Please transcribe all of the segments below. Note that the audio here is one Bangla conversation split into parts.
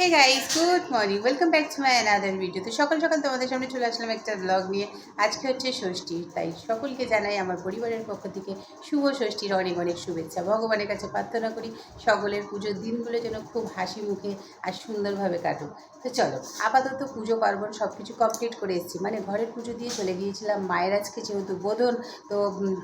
Hey guys good morning welcome back to my another video তো সকাল সকাল তোমাদের সামনে চলে আসলাম একটা ব্লগ নিয়ে। আজকে হচ্ছে ষষ্ঠী, তাই সকলকে জানাই আমার পরিবারের পক্ষ থেকে শুভ ষষ্ঠীর অনেক অনেক শুভেচ্ছা। ভগবানের কাছে প্রার্থনা করি সকলের পুজোর দিনগুলো যেন খুব হাসি মুখে আর সুন্দরভাবে কাটুক। তো চলো, আপাতত পুজো পার্বণ সব কিছু কমপ্লিট করে এসেছি। মানে ঘরের পুজো দিয়ে চলে গিয়েছিলাম। মায়ের আজকে যেহেতু বোধন, তো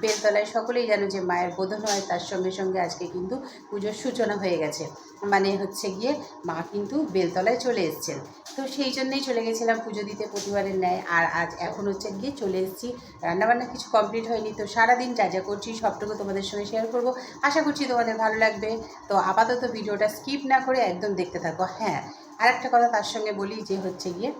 বেলতলায় সকলেই জানো যে মায়ের বোধন হয়, তার সঙ্গে সঙ্গে আজকে কিন্তু পুজোর সূচনা হয়ে গেছে। মানে হচ্ছে গিয়ে মা কিন্তু বেলতলায় চলে এসছেন। তো সেই জন্যেই চলে গেছিলাম পুজো দিতে প্রতিবারের ন্যায়। আর আজ এখন হচ্ছে গিয়ে চলে এসেছি। রান্নাবান্না কিছু কমপ্লিট হয়নি, তো সারাদিন যা যা করছি সবটুকু তোমাদের সঙ্গে শেয়ার করব। আশা করছি তোমাদের ভালো লাগবে। তো আপাতত ভিডিওটা স্কিপ না করে একদম দেখতে থাকো। হ্যাঁ আর একটা কথা তার সঙ্গে বলি যে হচ্ছে গিয়ে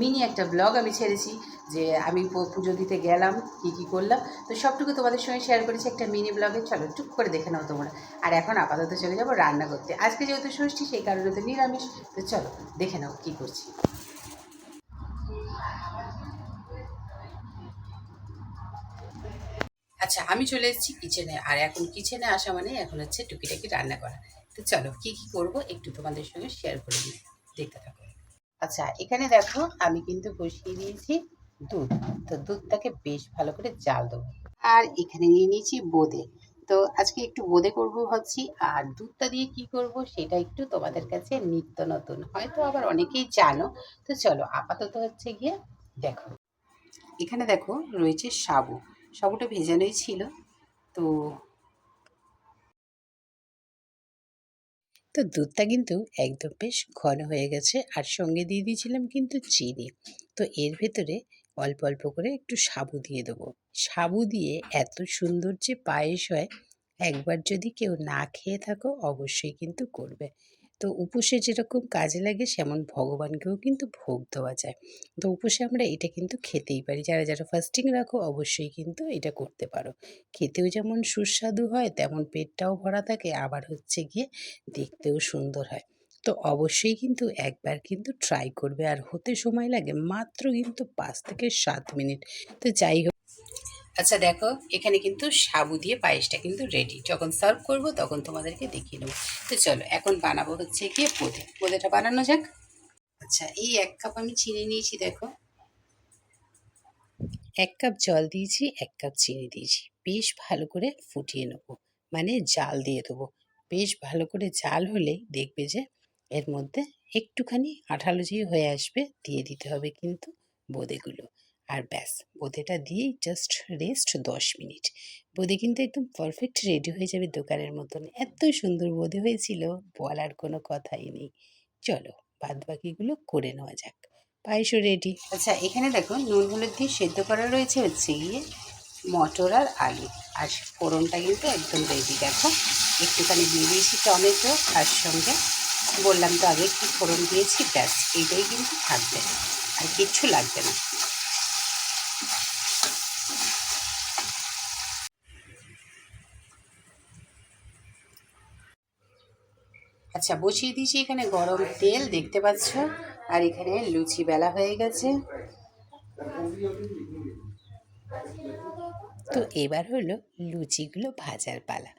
মিনি একটা ব্লগ আমি ছেড়েছি যে আমি পুজো দিতে গেলাম, কী কী করলাম। তো সবটুকু তোমাদের সঙ্গে শেয়ার করেছি একটা মিনি ব্লগে চলো টুক করে দেখে নাও তোমরা। আর এখন আপাতত চলে যাব রান্না করতে। আজকে যেহেতু ষষ্ঠী, সেই কারণে তো নিরামিষ। তো চলো, দেখে নাও কী করছি। আচ্ছা আমি চলে এসেছি কিচেনে আর এখন কিচেনে আসা মানে এখন হচ্ছে টুকিটাকি রান্না করা। তো চলো, কি কি করব একটু তোমাদের সঙ্গে শেয়ার করে নিই দেখতে থাকো। আচ্ছা এখানে দেখো আমি কিন্তু বসিয়ে দিয়েছি দুধ। তো দুধটাকে বেশ ভালো করে জাল দেবো। আর এখানে নিয়ে নিয়েছি বোঁদে। তো আজকে একটু বোঁদে করব ভাবছি। আর দুধটা দিয়ে কি করব সেটা একটু তোমাদের কাছে নিত্য নতুন। হয়তো আবার অনেকেই জানো। তো চলো, আপাতত হচ্ছে গিয়ে দেখো। এখানে দেখো রয়েছে সাবু। সাবুটা ভেজানোই ছিল। তো তো দুধটা কিন্তু একদম বেশ ঘন হয়ে গেছে আর সঙ্গে দিয়ে দিয়েছিলাম কিন্তু চিনি। তো এর ভেতরে অল্প অল্প করে একটু সাবু দিয়ে দেবো। সাবু দিয়ে এত সুন্দর যে পায়েস হয়, একবার যদি কেউ না খেয়ে থাকো অবশ্যই কিন্তু করবে। তো উপোসে যেরকম কাজে লাগে সেমন ভগবানকেও কিন্তু ভোগ দেওয়া যায়। তো উপোসে আমরা এটা কিন্তু খেতেই পারি। যারা যারা ফাস্টিং রাখো অবশ্যই কিন্তু এটা করতে পারো। খেতেও যেমন সুস্বাদু হয়, তেমন পেটটাও ভরা থাকে, আবার হচ্ছে গিয়ে দেখতেও সুন্দর হয়। তো অবশ্যই কিন্তু একবার কিন্তু ট্রাই করবে। আর হতে সময় লাগে মাত্র কিন্তু পাঁচ থেকে সাত মিনিট। তো যাই হোক আচ্ছা দেখো, এখানে কিন্তু সাবু দিয়ে পায়েসটা কিন্তু রেডি যখন সার্ভ করব, তখন তোমাদেরকে দেখিয়ে নেব তো চলো, এখন বানাবো হচ্ছে গিয়ে বোঁদে বোঁদেটা বানানো যাক। আচ্ছা এই এক কাপ আমি চিনি নিয়েছি, দেখো। এক কাপ জল দিয়েছি, এক কাপ চিনি দিয়েছি। বেশ ভালো করে ফুটিয়ে নেব। মানে জাল দিয়ে দেবো। বেশ ভালো করে জাল হলেই দেখবে যে এর মধ্যে একটুখানি আঠালো যে হয়ে আসবে, দিয়ে দিতে হবে কিন্তু বোঁদেগুলো আর ব্যাস। বোঁদেটা দিয়েই জাস্ট রেস্ট দশ মিনিট। বোঁদে কিন্তু একদম পারফেক্ট রেডি হয়ে যাবে দোকানের মতন। এত সুন্দর বোঁদে হয়েছিল, বলার কোনো কথাই নেই। চলো বাদ বাকিগুলো করে নেওয়া যাক। পায়েসও রেডি আচ্ছা এখানে দেখো, নুন হলুদ দিয়ে সেদ্ধ করা রয়েছে হচ্ছে গিয়ে মটর আর আলু। আর ফোড়নটা কিন্তু একদম রেডি দেখো। একটুখানি দিয়ে দিয়েছি টমেটো আর সঙ্গে বললাম তো আগে কি ফোড়ন দিয়েছি, ব্যাস এইটাই কিন্তু থাকবে। আর কিচ্ছু লাগবে না। আচ্ছা বসিয়ে দিয়েছি এখানে গরম তেল, দেখতে পাচ্ছ? আর এখানে লুচি বেলা হয়ে গেছে। তো এবার হলো লুচিগুলো ভাজার পালা।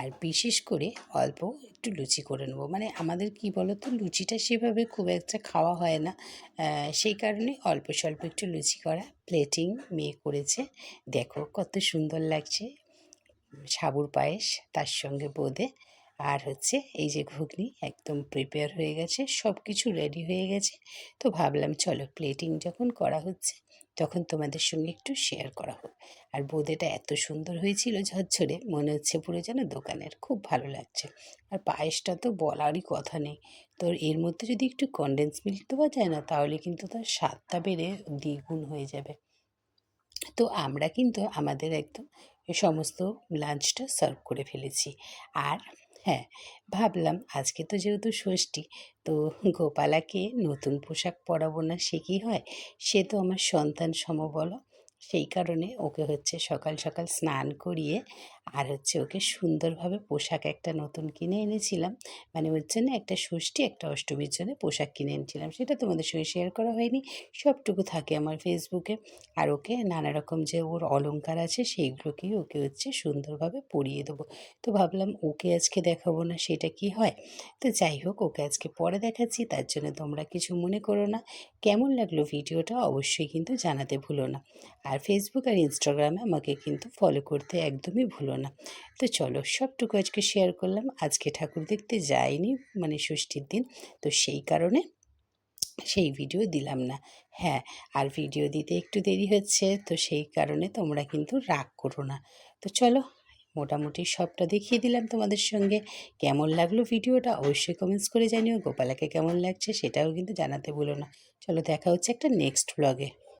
আর বিশেষ করে অল্প একটু লুচি করে নেব। মানে আমাদের কি বলো তো লুচিটা সেভাবে খুব একটা খাওয়া হয় না। সেই কারণে অল্প স্বল্প একটু লুচি করা প্লেটিং মেয়ে করেছে। দেখো কত সুন্দর লাগছে। সাবুর পায়েস, তার সঙ্গে বোঁদে। আর হচ্ছে এই যে ঘুগনি একদম প্রিপেয়ার হয়ে গেছে সব কিছু রেডি হয়ে গেছে। তো ভাবলাম চলো প্লেটিং যখন করা হচ্ছে, তখন তোমাদের সঙ্গে একটু শেয়ার করা হোক। আর বোঁদেটা এত সুন্দর হয়েছিল ঝরঝরে, মনে হচ্ছে পুরো যেন দোকানের, খুব ভালো লাগছে। আর পায়েসটা তো বলারই কথা নেই। তো এর মধ্যে যদি একটু কনডেন্স মিল্ক দেওয়া যায় না, তাহলে কিন্তু তার স্বাদটা বেড়ে দ্বিগুণ হয়ে যাবে। তো আমরা কিন্তু আমাদের একদম সমস্ত লাঞ্চটা সার্ভ করে ফেলেছি। আর হ্যাঁ ভাবলাম আজকে তো যেহেতু ষষ্ঠী, তো গোপালাকে নতুন পোশাক পরাবো না সে কী হয়? সে তো আমার সন্তান সম বলো সেই কারণে ওকে হচ্ছে সকাল সকাল স্নান করিয়ে আর হচ্ছে ওকে সুন্দরভাবে পোশাক একটা নতুন কিনে এনেছিলাম। মানে ওর জন্য একটা ষষ্ঠী, একটা অষ্টমীর জন্য পোশাক কিনে এনেছিলাম। সেটা তোমাদের সঙ্গে শেয়ার করা হয়নি। সবটুকু থাকে আমার ফেসবুকে আর ওকে নানা রকম যে ওর অলঙ্কার আছে সেইগুলোকেই ওকে হচ্ছে সুন্দরভাবে পরিয়ে দেবো। তো ভাবলাম ওকে আজকে দেখাবো না, সেটা কি হয়? তো যাই হোক, ওকে আজকে পরে দেখাচ্ছি, তার জন্য তোমরা কিছু মনে করো না। কেমন লাগল ভিডিওটা অবশ্যই কিন্তু জানাতে ভুলো না। আর ফেসবুক আর ইনস্টাগ্রামে আমাকে কিন্তু ফলো করতে একদমই ভুলো না। তো চলো সবটুকু আজকে শেয়ার করলাম। আজকে ঠাকুর দেখতে যাইনি মানে ষষ্ঠীর দিন। তো সেই কারণে সেই ভিডিও দিলাম না। হ্যাঁ আর ভিডিও দিতে একটু দেরি হচ্ছে, তো সেই কারণে তোমরা কিন্তু রাগ করো না। তো চলো মোটামুটি সবটা দেখিয়ে দিলাম তোমাদের সঙ্গে। কেমন লাগল ভিডিওটা অবশ্যই কমেন্টস করে জানিও। গোপালাকে কেমন লাগছে সেটাও কিন্তু জানাতে ভুলো না। চলো দেখা হচ্ছে একটা নেক্সট ব্লগে